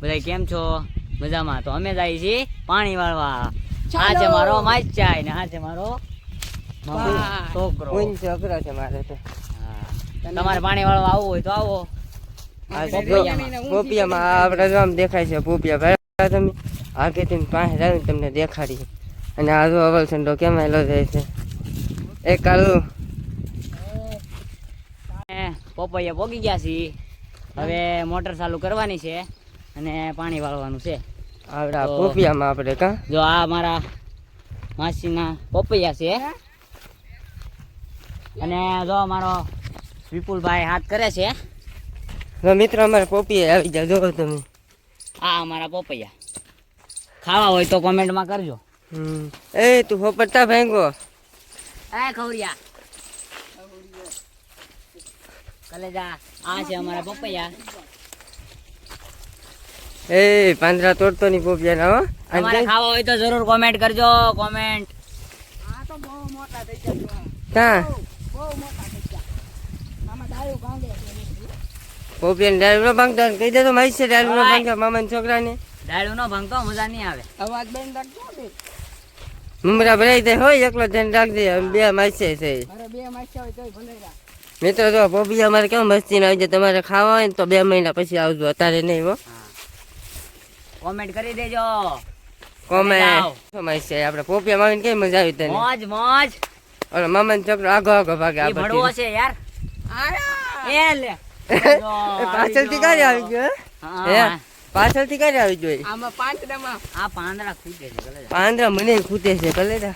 બધા કેમ છો? મજામાં. તો અમે જાય છીએ પાણી વાળવા. આ છે મારો માચાઈ ને આ છે મારો. છોકરો. છોકરો છે મારે તો. તમારે પાણી વાળવા આવવું હોય તો આવો. પોપિયામાં. આપણે જો આમ દેખાય છે પોપિયા ભાઈ. તમે આગેથી પાસે જાય તમને દેખાડી. અને આ જો અવલ સંડો કેમ આવેલો જાય છે? એ કાલુ. પોપૈયા પોગી ગયા છીએ. હવે મોટર ચાલુ કરવાની છે. અને પાણી વાળવાનું છે. આવડા પોપિયામાં આપણે કા? જો આ મારા માસીના પોપૈયા છે. અને જો મારો વિપુલભાઈ હાથ કરે છે. તો મિત્રો અમારે પોપિયા આવી જાય જો તમે. આ અમારા પોપૈયા. ખાવા હોય તો કોમેન્ટમાં કરજો. એ તું ફોપટતા ભેંગો. એ ખવરિયા કલેજા આ છે અમારા પપૈયા. એ પાંદરા તોડતો નહીં પોપિયા ના હો તમારે ખાવા હોય તો જરૂર કોમેન્ટ કરજો કોમેન્ટ આ તો બહુ મોટા થઈ ગયા. ક્યાં બહુ મોટા થઈ ગયા. મામા ડાયો ભાંગે પોપિયા. પોપિયા ડાયરો ભાંગતો કહી દે તો મારી છે ડાયો નો ભાંગતો મામા ને છોકરા ને ડાયો નો ભાંગતો મજા નહીં આવે. અવાજ બેન રાખજો બે મમરા ભરાઈ દે હોય એકલો ધ્યાન રાખજે બે માસે છે. અરે બે માસ્યા હોય તોય ભલે રાખ. મિત્રો જો પોપિયા અમારે કેમ મસ્તી ના આવી જાય તમારે ખાવા હોય ને તો બે મહિના પછી આવજો અત્યારે નહીં હો. કોમેન્ટ કરી દેજો. કોમેન્ટ સમય છે? આપણે પોપિયા માવીને કેવી મજા આવી તને? મોજ મોજ. ઓલો મામાનો છોકરો આગો આગો ભાગે આ ભડવો છે યાર. આયા. એ લે. પાછળથી ક્યારે આવી ગયો હા, હે. પાછળથી ક્યારે આવી ગયો આમાં પાંદડામાં. આ પાંદડા ખૂટે છે કલેજા. પાંદડા મને ખૂટે છે કલેડા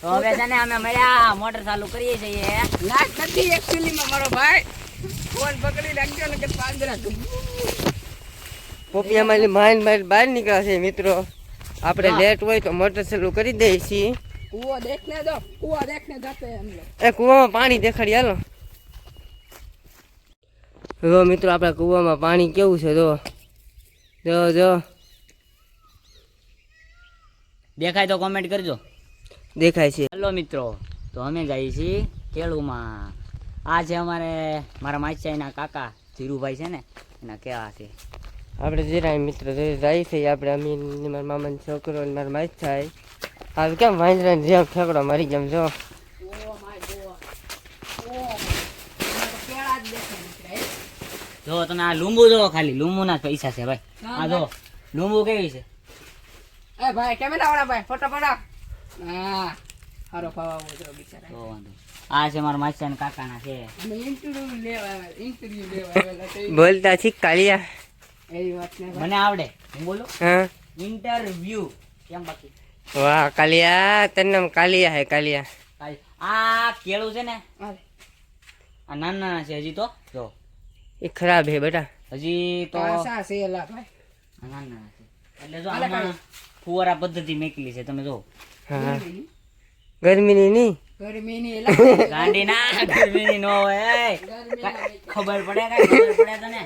તો હવે છે ને અમે મળ્યા મોટર ચાલુ કરીએ છીએ. લાગ નથી એકચ્યુઅલીમાં મારો ભાઈ. ફોન પકડી રાખજો ને કે પાંદડા પોપિયામાં માઇન માઇન બહાર નીકળ્યા છે મિત્રો. આપણે લેટ હોય તો મોટર ચાલુ કરી દઈએ છીએ. કૂવો દેખને દો કૂવો દેખને જતે એમ એ કૂવામાં પાણી દેખાડી હાલો જો મિત્રો આપણા કૂવામાં પાણી કેવું છે જો. જો જો. દેખાય તો કોમેન્ટ કરજો. દેખાય છે. હેલો મિત્રો તો અમે જઈએ છીએ કેળુમાં આ છે અમારે મારા માચાઈના કાકા ધીરુભાઈ છે ને એના કેવા છે. આપણે જીરાય મિત્ર જાય છે આપણે અમી ને મારા મામાનો છોકરો ને મારા માઈ થાય આ કેમ વાંદરા ને જેમ ઠેકડો મારી જેમ જો. ઓ માય ગોડ ઓ આમાં તો કેળા જ તમે આ લીંબુ જો ખાલી લીંબુના ના પૈસા છે ભાઈ. આ જો લીંબુ કેવી છે? એ ભાઈ કેમેરા વાળા ભાઈ ફોટો પડા હા હારો ફાવા જો બિચારા તો વાંધો આ છે મારા માચાઈના કાકાના છે. ઇન્ટરવ્યુ લેવા ઇન્ટરવ્યુ લેવા બોલતા છી કાલિયા મને આવડે. હું બોલું? હા. ઇન્ટરવ્યુ કેમ બાકી? વાહ કાલિયા. તને કાલિયા હે કાલિયા. આ કેળું છે ને? આ નાના નાના છે હજી તો. જો. એ ખરાબ હે બેટા. હજી તો સા છે એલા ભાઈ નાના નાના છે. એટલે જો આમાં ફુવારા પદ્ધતિ મેકલી છે તમે જો. હા. ગરમીની નહીં? ગરમીની એલા ગાંડી ના ગરમીની નો હોય. ખબર પડે કાંઈ ખબર પડે તને?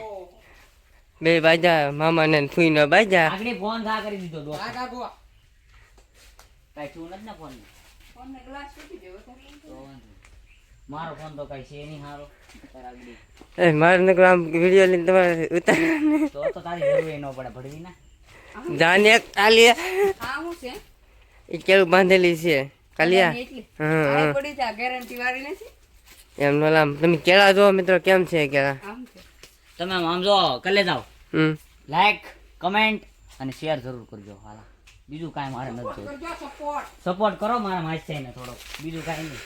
બે બાજા મામા ને ફૂઈ નો બાજા. આગળ ફોન ઘા કરી દીધો દો. કાકો. કાંઈ થયું નથી ને ફોન ફોનને ગ્લાસ તૂટી ગયો તો મારો ફોન તો કઈ છે નહીં હારો. એ મારે ને આમ વીડિયો લઈને તમારે ઉતાર તો તો તારી જરૂર ન પડે ભડવી ના. જાને એક કાલિયા હા હું છે? એ કેવું બાંધેલી છે કાલિયા. હા હા. પડી જા ગેરંટી વાળી નથી? એમ નો લામ તમે કેળા જો મિત્રો કેમ છે કેળા? તમે આમ જો કલે જાઓ. લાઈક કમેન્ટ અને શેર જરૂર કરજો હાલા બીજું કાંઈ મારે નથી સપોર્ટ સપોર્ટ કરો મારા માસ્ટર ને થોડોક. બીજું કાંઈ નહીં.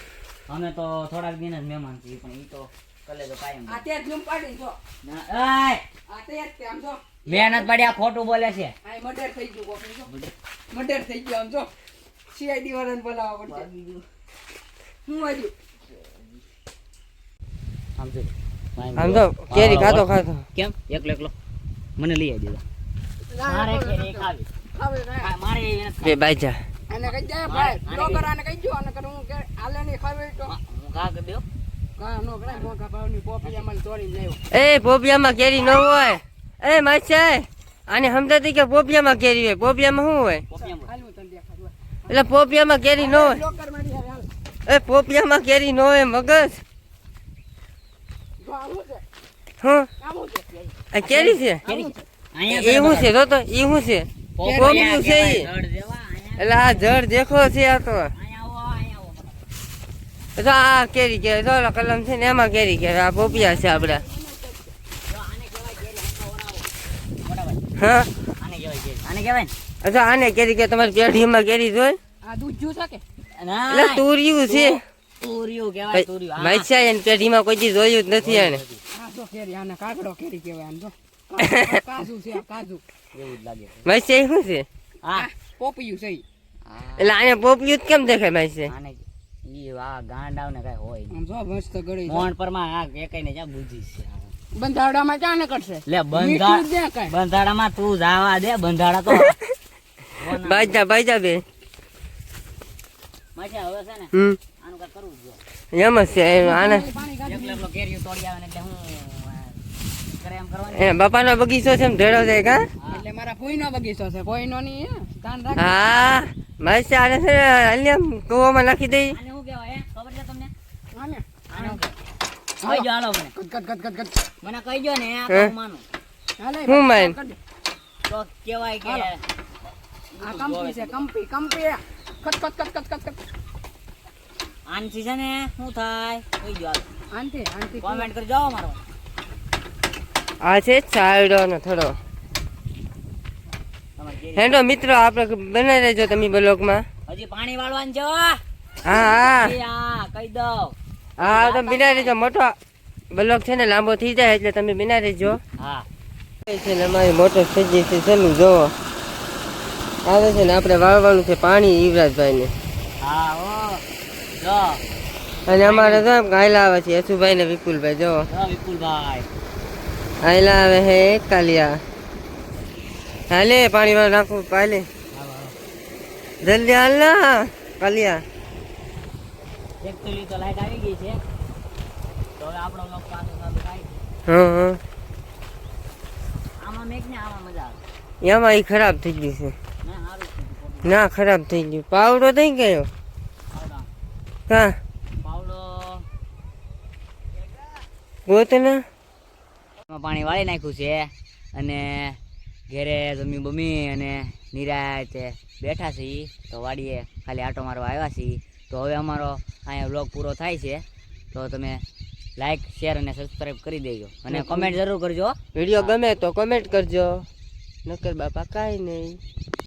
અમે તો થોડાક દિન જ મહેમાન છીએ પણ એ તો કલે તો કાયમ આ ત્યાં પાડી જો. ના, એય! આ ત્યાં આમ જો. મહેનત પાડી આ ખોટું બોલે છે. આ મર્ડર થઈ ગયું મર્ડર. થઈ ગયું આમ જો. સીઆઈડી વાળાને બોલાવવા પડશે. હું હજુ આમ જો. કેરી ખાતો ખાતો કેમ? એકલો એકલો. મને લઈ આવી દીધો મારે કેરી ભાઈ આ મારે એવી નથી બે બાજા આને કહી દે ભાઈ કઈ- આને કહી દો આને કર કે આલે ની ખાવી તો. હું કા ભાવની એ પોપિયામાં કેરી ન હોય. એ માછાય આને સમજાતી કે પોપિયામાં કેરી હોય? પોપિયામાં શું હોય? એટલે પોપિયામાં કેરી ન હોય. એ પોપિયામાં કેરી ન હોય મગજ. હું? આ કેરી છે. એ શું છે. તો તો એ શું છે? પોપૈયા છે એટલે આ જળ દેખો છે આ તો. તો આ કેરી કે તો કલમ છે ને એમાં કેરી કે આ પોપિયા છે આપડા. આને હા? આને કહેવાય. આને? અચ્છા આને કેરી કે તમારી પેઢીમાં કેરી જોઈ? આ દૂધ છે ના, તુરિયું છે. તુરિયું કહેવાય, તુરિયું. એને પેઢીમાં કોઈ દી જોયું જ નથી એને જો કેરી આને કાગડો કેરી કહેવાય આમ જો કાજુ છે આ કાજુ એવું જ લાગે. માઇસા એ શું છે હા. પોપિયું છે એટલે આને પોપિયું કેમ દેખાય માઇસે આને ઈ આ ગાંડાવને કાંઈ હોય આમ જો મસ્ત ગળી છે. મોહન પરમાં આ એકેયને જ્યાં બુદ્ધિ છે આ. ક્યાં નીકળશે લે બંધા મીઠું જ દે કાંઈ. બંધાડામાં તું જાવા દે બંધાડા તો બાજા બાજા બે માછા હવે છે ને હમ એમ જ છે આને હું એના બાપાનો બગીચો છે એમ ઢેડો છે કા એટલે મારા ફોઈનો બગીચો છે કોઈનો નહીં હે. રાખ હા માઇસા આને છે હાલી કૂવામાં નાખી દઈ. આને હું કહેવાય હે? ખબર છે તમને? આને. આને કહેવાય? કહી જો આલો મને. કટ કટ કટ કટ. મને કહી જો ને આ હે? તો માનું હાલે હું માન? તો કહેવાય કે આ કંપી છે કંપી કંપી કટ કટ કટ કટ ખત આનથી છે ને શું થાય? કહી જો આનથી આનથી કોમેન્ટ કરી જાઓ મારો આ છે ચાયડો ને થોડો હેડો મિત્રો આપણે બનાવી લેજો તમે બ્લોગમાં. હજી પાણી વાળવાનું છે હા. હા કહી દઉં. હા તમે બિના લેજો મોટો બ્લોક છે ને લાંબો થઈ જાય એટલે તમે બિના રહેજો હા. છે ને અમારી મોટર સજી છે ચાલુ જોવો આવે છે ને આપણે વાળવાનું છે પાણી યુવરાજભાઈને હા ઓ અને અમારે તો ગાયલા આવે છે યશુભાઈ ને વિપુલભાઈ જો. વિપુલભાઈ. ગાયલા આવે હે કાલિયા. હાલે પાણી વાળું નાખું પાલે હાલો. જલ્દી હાલ ના કાલિયા. એક તો લાઈટ આવી ગઈ છે. તો હવે આપણો લોક પાછો ચાલુ થાય. હા હા આમાં મેક ને આમાં મજા આવે. એમાં એ ખરાબ થઈ ગયું છે. ના ખરાબ થઈ ગયું. પાવડો થઈ ગયો. હા. પાવડો. ગોત એમાં પાણી વાળી નાખ્યું છે અને ઘેરે જમી બમી અને નિરાયતે બેઠા છે તો વાડીએ ખાલી આટો મારવા આવ્યા છીએ તો હવે અમારો અહીંયા વ્લોગ પૂરો થાય છે. તો તમે લાઈક શેર અને સબસ્ક્રાઈબ કરી દેજો. અને કોમેન્ટ જરૂર કરજો. વીડિયો ગમે તો કોમેન્ટ કરજો. નકર બાપા કાંઈ નહીં.